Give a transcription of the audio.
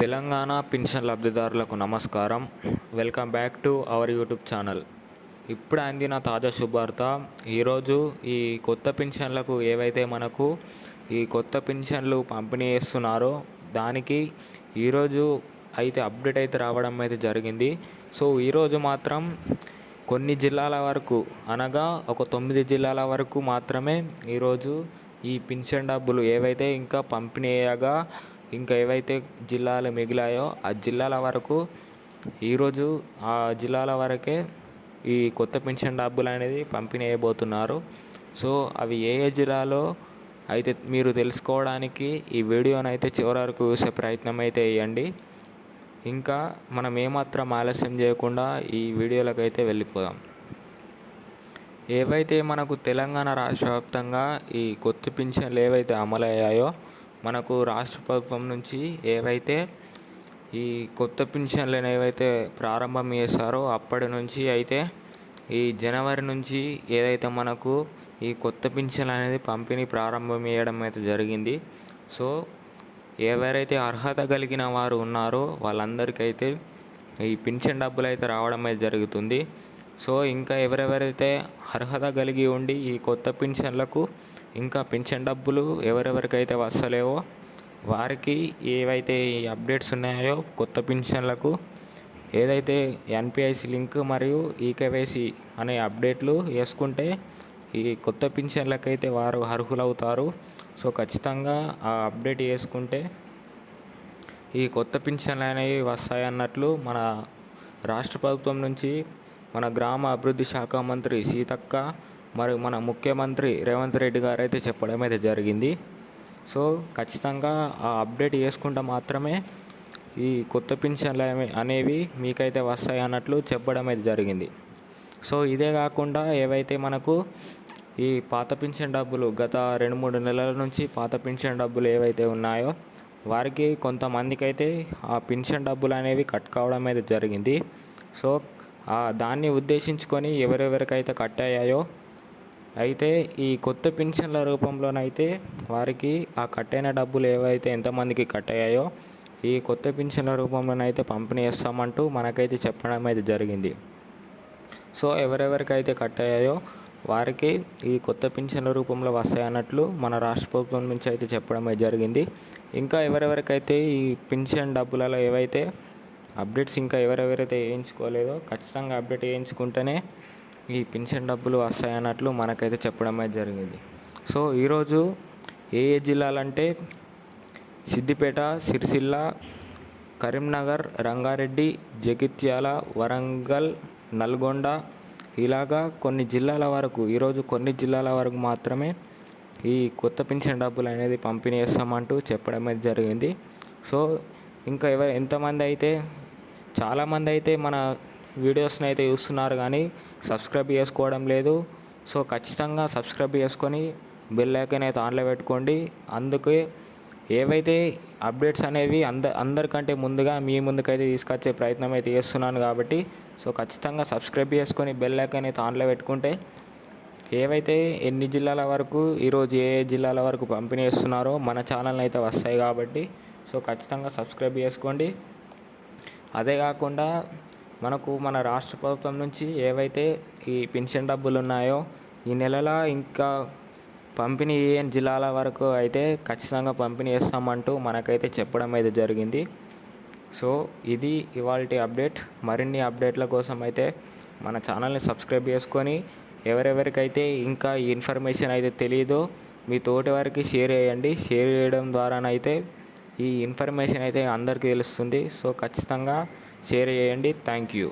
Telangana pension లబ్ధిదారులకు నమస్కారం. Welcome back to our YouTube channel. ఇప్పుడు అందిన తాజా శుభార్త ఈరోజు ఈ కొత్త పెన్షన్లకు ఏవైతే మనకు ఈ కొత్త పెన్షన్లు పంపిణీ చేస్తున్నారో దానికి ఈరోజు అయితే అప్డేట్ అయితే రావడం అయితే జరిగింది. సో ఈరోజు మాత్రం కొన్ని జిల్లాల వరకు అనగా ఒక తొమ్మిది జిల్లాల వరకు మాత్రమే ఈరోజు ఈ పింఛన్ డబ్బులు ఏవైతే ఇంకా పంపిణీ అయ్యాగా ఇంకా ఏవైతే జిల్లాలు మిగిలాయో ఆ జిల్లాల వరకు ఈరోజు ఆ జిల్లాల వరకే ఈ కొత్త పెన్షన్ డబ్బులు అనేది పంపిణీ చేయబోతున్నారు. సో అవి ఏ ఏ జిల్లాలో అయితే మీరు తెలుసుకోవడానికి ఈ వీడియోని అయితే చివరి వరకు చూసే ప్రయత్నం అయితే చేయండి. ఇంకా మనం ఏమాత్రం ఆలస్యం చేయకుండా ఈ వీడియోలకు అయితే వెళ్ళిపోదాం. ఏవైతే మనకు తెలంగాణ రాష్ట్ర వ్యాప్తంగా ఈ కొత్త పింఛన్లు ఏవైతే అమలయ్యాయో మనకు రాష్ట్ర ప్రభుత్వం నుంచి ఏవైతే ఈ కొత్త పెన్షన్లు ఏవైతే ప్రారంభం చేశారో అప్పటి నుంచి అయితే ఈ జనవరి నుంచి ఏదైతే మనకు ఈ కొత్త పెన్షన్ అనేది పంపిణీ ప్రారంభం చేయడం అయితే జరిగింది. సో ఎవరైతే అర్హత కలిగిన వారు ఉన్నారో వాళ్ళందరికైతే ఈ పెన్షన్ డబ్బులు అయితే రావడం అయితే జరుగుతుంది. సో ఇంకా ఎవరెవరైతే అర్హత కలిగి ఉండి ఈ కొత్త పింఛన్లకు ఇంకా పింఛన్ డబ్బులు ఎవరెవరికైతే వస్తలేవో వారికి ఏవైతే ఈ అప్డేట్స్ ఉన్నాయో కొత్త పింఛన్లకు ఏదైతే ఎన్పిఐసి లింక్ మరియు ఈకేవైసి అనే అప్డేట్లు వేసుకుంటే ఈ కొత్త పింఛన్లకైతే వారు అర్హులవుతారు. సో ఖచ్చితంగా ఆ అప్డేట్ చేసుకుంటే ఈ కొత్త పింఛన్లు అనేవి వస్తాయన్నట్లు మన రాష్ట్ర ప్రభుత్వం నుంచి మన గ్రామ అభివృద్ధి శాఖ మంత్రి సీతక్క మరియు మన ముఖ్యమంత్రి రేవంత్ రెడ్డి గారు అయితే చెప్పడం అయితే జరిగింది. సో ఖచ్చితంగా ఆ అప్డేట్ చేసుకుంటే మాత్రమే ఈ కొత్త పింఛన్లు అనేవి మీకైతే వస్తాయి అన్నట్లు చెప్పడం అయితే జరిగింది. సో ఇదే కాకుండా ఏవైతే మనకు ఈ పాత పింఛన్ డబ్బులు గత రెండు మూడు నెలల నుంచి పాత పింఛన్ డబ్బులు ఏవైతే ఉన్నాయో వారికి కొంతమందికి అయితే ఆ పింఛన్ డబ్బులు అనేవి కట్ కావడం అయితే జరిగింది. సో దాన్ని ఉద్దేశించుకొని ఎవరెవరికైతే కట్ అయ్యాయో అయితే ఈ కొత్త పెన్షన్ల రూపంలోనైతే వారికి ఆ కట్టైన డబ్బులు ఏవైతే ఎంతమందికి కట్ అయ్యాయో ఈ కొత్త పెన్షన్ల రూపంలోనైతే పంపిణీ చేస్తామంటూ మనకైతే చెప్పడం అయితే జరిగింది. సో ఎవరెవరికైతే కట్ అయ్యాయో వారికి ఈ కొత్త పెన్షన్ల రూపంలో వస్తాయన్నట్లు మన రాష్ట్ర ప్రభుత్వం నుంచి అయితే చెప్పడం అయితే జరిగింది. ఇంకా ఎవరెవరికైతే ఈ పెన్షన్ డబ్బులలో ఏవైతే అప్డేట్స్ ఇంకా ఎవరెవరైతే వేయించుకోలేదో ఖచ్చితంగా అప్డేట్ వేయించుకుంటేనే ఈ పెన్షన్ డబ్బులు వస్తాయన్నట్లు మనకైతే చెప్పడం అయితే జరిగింది. సో ఈరోజు ఏ ఏ జిల్లాలంటే సిద్దిపేట సిరిసిల్ల కరీంనగర్ రంగారెడ్డి జగిత్యాల వరంగల్ నల్గొండ ఇలాగా కొన్ని జిల్లాల వరకు ఈరోజు కొన్ని జిల్లాల వరకు మాత్రమే ఈ కొత్త పెన్షన్ డబ్బులు అనేది పంపిణీ చేస్తామంటూ చెప్పడం అయితే జరిగింది. సో ఇంకా ఎవరు ఎంతమంది అయితే చాలామంది అయితే మన వీడియోస్ని అయితే చూస్తున్నారు కానీ సబ్స్క్రైబ్ చేసుకోవడం లేదు. సో ఖచ్చితంగా సబ్స్క్రైబ్ చేసుకొని బెల్ ఐకన్ అయితే ఆన్లో పెట్టుకోండి. అందుకే ఏవైతే అప్డేట్స్ అనేవి అంద అందరికంటే ముందుగా మీ ముందుకైతే తీసుకొచ్చే ప్రయత్నం అయితే చేస్తున్నాను కాబట్టి సో ఖచ్చితంగా సబ్స్క్రైబ్ చేసుకొని బెల్ ఐకన్ అయితే ఆన్లో పెట్టుకుంటే ఏవైతే ఎన్ని జిల్లాల వరకు ఈరోజు ఏ ఏ జిల్లాల వరకు పంపిణీ చేస్తున్నారో మన ఛానల్ అయితే వస్తాయి కాబట్టి సో ఖచ్చితంగా సబ్స్క్రైబ్ చేసుకోండి. అదే కాకుండా మనకు మన రాష్ట్ర ప్రభుత్వం నుంచి ఏవైతే ఈ పెన్షన్ డబ్బులు ఉన్నాయో ఈ నెలలో ఇంకా పంపిణీ జిల్లాల వరకు అయితే ఖచ్చితంగా పంపిణీ చేస్తామంటూ మనకైతే చెప్పడం అయితే జరిగింది. సో ఇది ఇవాళ అప్డేట్. మరిన్ని అప్డేట్ల కోసం అయితే మన ఛానల్ని సబ్స్క్రైబ్ చేసుకొని ఎవరెవరికైతే ఇంకా ఈ ఇన్ఫర్మేషన్ అయితే తెలియదో మీ తోటి వారికి షేర్ చేయండి. షేర్ చేయడం ద్వారానైతే ఈ ఇన్ఫర్మేషన్ అయితే అందరికీ తెలుస్తుంది. సో ఖచ్చితంగా షేర్ చేయండి. Thank you.